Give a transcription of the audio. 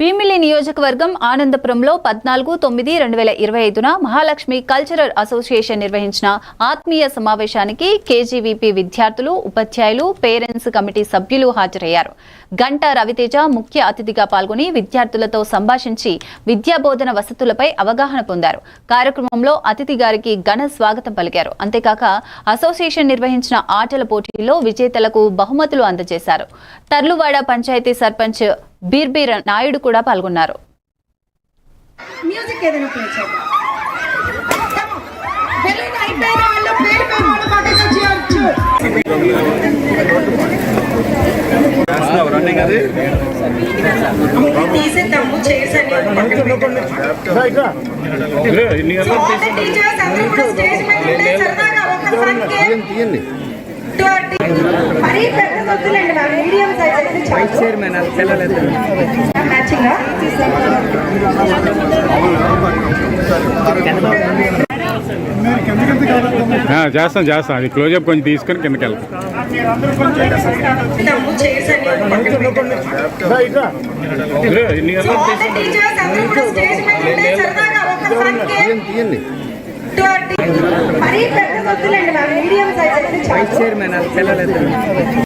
భీమిలి నియోజకవర్గం ఆనందపురంలో పద్నాలుగు తొమ్మిది రెండు వేల ఇరవై ఐదున మహాలక్ష్మి కల్చరల్ అసోసియేషన్ నిర్వహించిన ఆత్మీయ సమావేశానికి కేజీవీపీ విద్యార్థులు ఉపాధ్యాయులు పేరెంట్స్ కమిటీ సభ్యులు హాజరయ్యారు. గంటా రవితేజ ముఖ్య అతిథిగా పాల్గొని విద్యార్థులతో సంభాషించి విద్యాబోధన వసతులపై అవగాహన పొందారు. కార్యక్రమంలో అతిథి గారికి ఘన స్వాగతం పలికారు. అంతేకాక అసోసియేషన్ నిర్వహించిన ఆటల పోటీల్లో విజేతలకు బహుమతులు అందజేశారు. తర్లువాడ పంచాయతీ సర్పంచ్ బీర్బీర్ నాయుడు కూడా పాల్గొన్నారు. మ్యూజిక్ ఏదైనా ప్లే చేద్దాం. తీసేద్దాము టీచర్స్ అందరూ కూడా స్టేజ్ మీద సరదాగా మరీ పెద్ద వద్దులేండి మీడియం అయితే చాలు మ్యాచింగ్ ఆ, చేస్తాం చేస్తాం. అది క్లోజప్ కొంచెం తీసుకొని కిందకి వెళ్తాం. టీ- మరీ పెద్ద వద్దులేండి మీడియం సైజ్ అయితే చాలు.